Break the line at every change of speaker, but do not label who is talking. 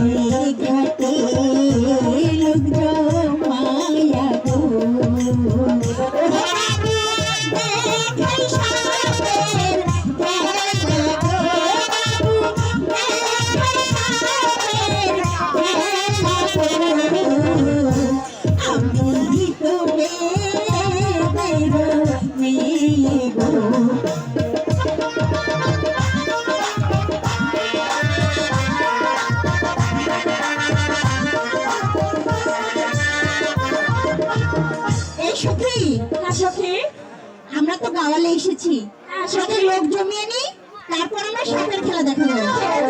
Hey, hey, hey, hey. দাঁড়ালে এসেছি।
সাথে লোক
জমিয়ে নিই তারপর আমরা সাপের খেলা দেখা যাবে।